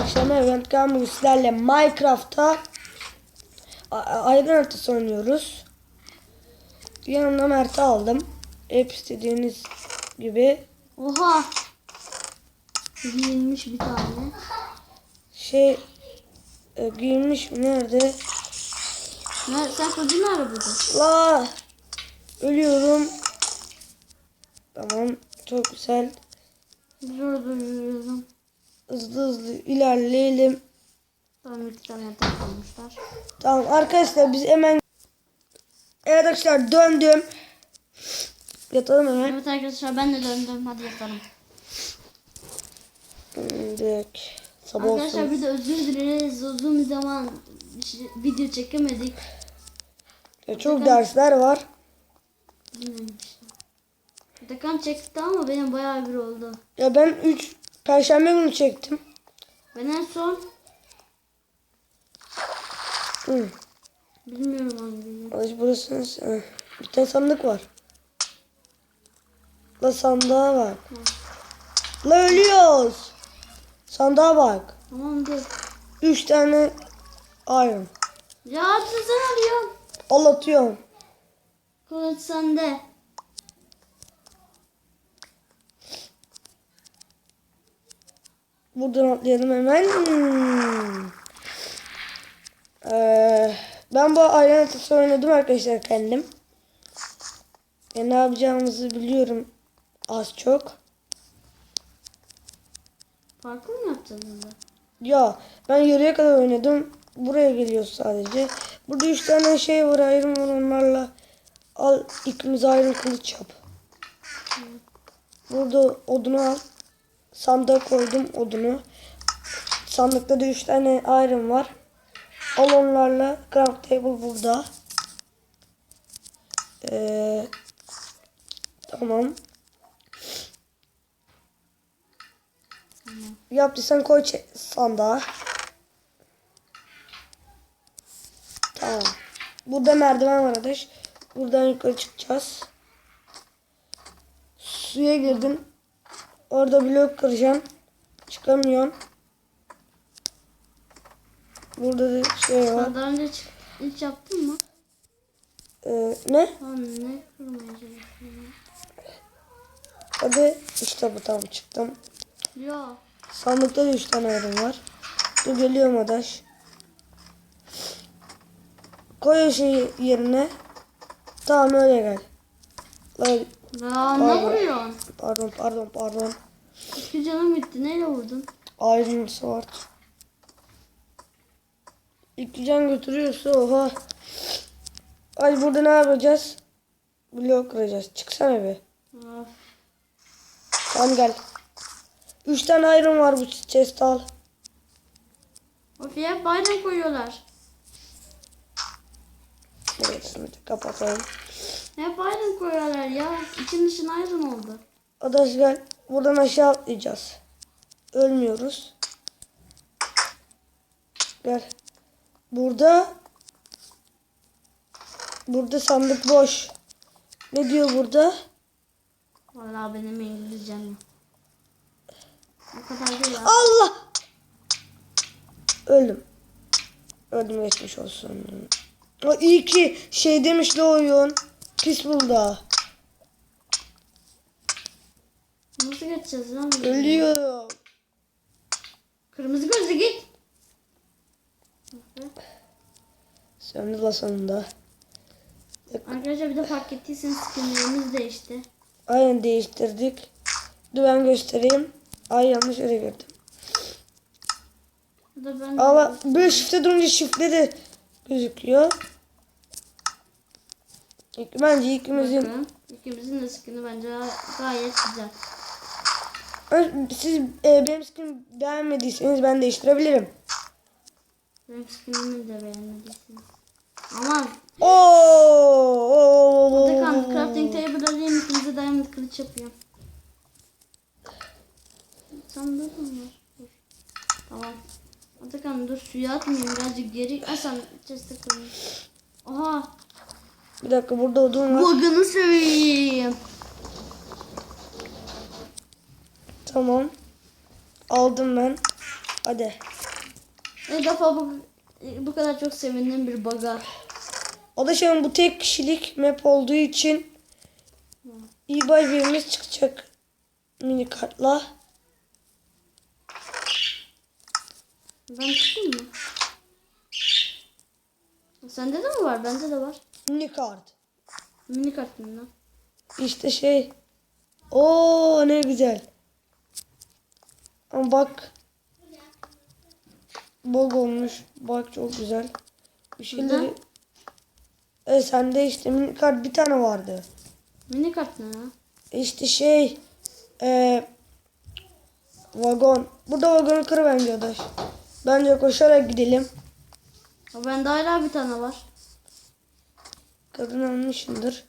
Akşam event bugün sizlerle Minecraft'ta aydın haritası oynuyoruz. Yanımda Mert'i aldım. Hep istediğiniz gibi Oha. Giyilmiş bir tane. şey e, giyinmiş mi? nerede? Ne, sen nerede buldun? La ölüyorum. Tamam çok güzel. Burada yürüyorum. Hızlı hızlı ilerleyelim. Tamam iki tane yatak koymuşlar. Tamam arkadaşlar biz hemen Evet arkadaşlar döndüm. Yatalım hemen. Evet arkadaşlar ben de döndüm. Hadi yatalım. Direkt sabah Arkadaşlar olsun. bir de özür dileriz. Uzun bir zaman bir video çekemedik. Ya çok dersler var. Bilmiyorum işte. Atakan çekti ama benim bayağı bir oldu. Ya ben 3 perşembe günü çektim. Ben en son Hı. bilmiyorum hangi gün. Alış burası. Hı. Bir tane sandık var. La sandığa bak. La ölüyoruz. Sandığa bak. Tamam dur. 3 tane iron. Ya atsana diyorum. Al atıyorum. Kılıç sende. Buradan atlayalım hemen. Hmm. Ee, ben bu iron haritası oynadım arkadaşlar kendim. Ya ne yapacağımızı biliyorum az çok. Farklı mı yapacağız bunda? Ya ben yarıya kadar oynadım. Buraya geliyor sadece. Burada üç tane şey var ayrım var onlarla. Al ikimiz ayrım kılıç yap. Burada odunu al. Sandığa koydum odunu. Sandıkta da üç tane ayrım var. Al onlarla. Craft table burada. Ee, tamam. Yaptıysan koy sandığa. Tamam. Burada merdiven var arkadaş. Buradan yukarı çıkacağız. Suya girdin. Orada blok kıracaksın. Çıkamıyorsun. Burada da şey var. Daha önce çık- hiç yaptın mı? Ee, ne? Lan ne kırmaya çalışıyorsun? Hadi işte bu tamam çıktım. Ya. Sandıkta da 3 tane ayrım var. Dur geliyorum adaş. Koy o şeyi yerine. Tamam öyle gel. Lan, Ya ne Pardon. vuruyorsun? pardon pardon pardon. İki canım gitti. Neyle vurdun? Iron sword. İki can götürüyorsa oha. Ay burada ne yapacağız? Blok kıracağız. Çıksana bir. Of. Tamam gel. Üç tane iron var bu chest al. Of ya bayram koyuyorlar. Burasını da kapatalım. Hep bayram koyuyorlar ya. İçin dışın ayrın oldu. Adaş gel. Buradan aşağı atlayacağız. Ölmüyoruz. Gel. Burada Burada sandık boş. Ne diyor burada? Vallahi benim İngilizcem yok. O kadar değil ya. Allah! Öldüm. Öldüm geçmiş olsun. O iyi ki şey demiş de oyun. Pis bulda. Nasıl geçeceğiz lan? Ölüyorum. Kırmızı gözlü git. Söndü la sonunda. Arkadaşlar bir de fark ettiyseniz skinlerimiz değişti. Aynen değiştirdik. Dur ben göstereyim. Ay yanlış yere girdim. Ama böyle shift'e durunca shift'te de gözüküyor. İlk, bence ikimizin... Bakın, ikimizin de skin'i bence gayet güzel. Siz e, benim skin beğenmediyseniz ben değiştirebilirim. Benim skin'imi de beğenmediyseniz. Aman Oo! Atakan crafting table alayım ikimize diamond kılıç yapıyorum. Sen de mi var? Dur. Tamam. Atakan dur suya atmayayım birazcık geri. Ay sen chest'e koyayım. Oha. Bir dakika burada odun var. Bug'ını seveyim. Tamam. Aldım ben. Hadi. İlk defa bu, bu kadar çok sevindiğim bir baga. O da şimdi bu tek kişilik map olduğu için iyi baş birimiz çıkacak mini kartla. Ben çıktım mı? Sende de mi var? Bende de var. Mini kart. Mini kart mı lan? İşte şey. Oo ne güzel. Ama bak. Bog olmuş. Bak çok güzel. Bir şeyleri. E sende işte mini kart bir tane vardı. Mini kart ne ya? İşte şey. E, vagon. Burada vagonu kır bence adaş. Bence koşarak gidelim. O bende hala bir tane var. Kadın almışındır.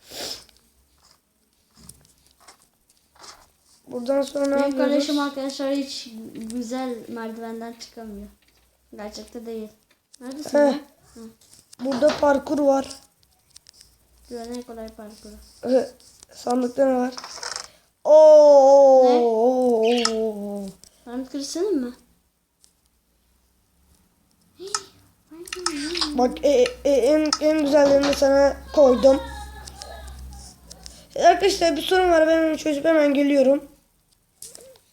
Buradan sonra ne Benim yapıyoruz? kardeşim arkadaşlar hiç güzel merdivenden çıkamıyor. Gerçekte değil. Neredesin Heh. Hı. Burada parkur var. Güven en kolay parkuru. Ee, Sandıkta ne var? Oo. oo. Paramı kırsana mı? Bak e, e, en, en güzellerini sana koydum. Arkadaşlar bir sorun var. Ben onu çözüp hemen geliyorum.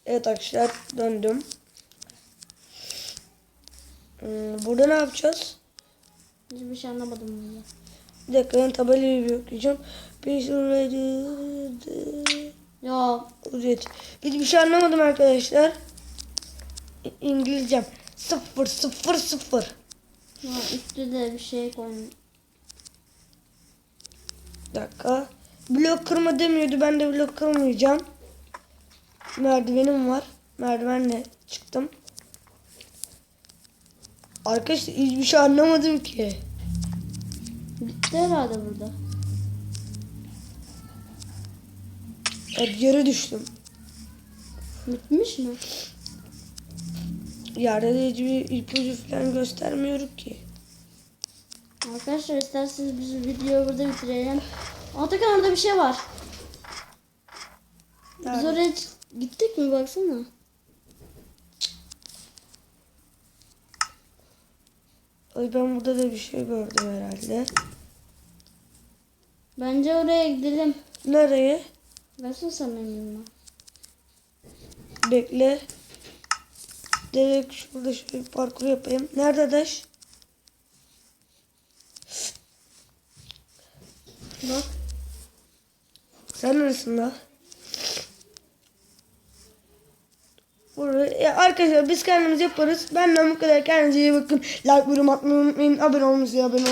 Evet arkadaşlar döndüm. Hmm, burada ne yapacağız? Hiçbir şey anlamadım bunu. Bir dakika ben tabelayı bir okuyacağım. Bir şuraydı. Ya Evet. Hiçbir şey anlamadım arkadaşlar. İngilizcem. Sıfır sıfır sıfır. Ya üstte de bir şey. Bir dakika. Blok kırma demiyordu. Ben de blok kırmayacağım. Merdivenim var. Merdivenle çıktım. Arkadaşlar hiçbir şey anlamadım ki. Bitti herhalde burada. Evet, yere düştüm. Bitmiş mi? Yerde de hiçbir ipucu falan göstermiyorum ki. Arkadaşlar isterseniz biz videoyu burada bitirelim. Atakan orada bir şey var. Biz Nerede? oraya gittik mi baksana. Ay ben burada da bir şey gördüm herhalde. Bence oraya gidelim. Nereye? Nasıl sen benimle? Bekle. Direkt şurada şöyle bir parkur yapayım. Nerede Daş? Bak. Sen neresin la? Burada. Arkadaşlar biz kendimiz yaparız. Benden bu kadar. Kendinize iyi bakın. Like, yorum atmayı unutmayın. Abone olmayı, abone olmayı.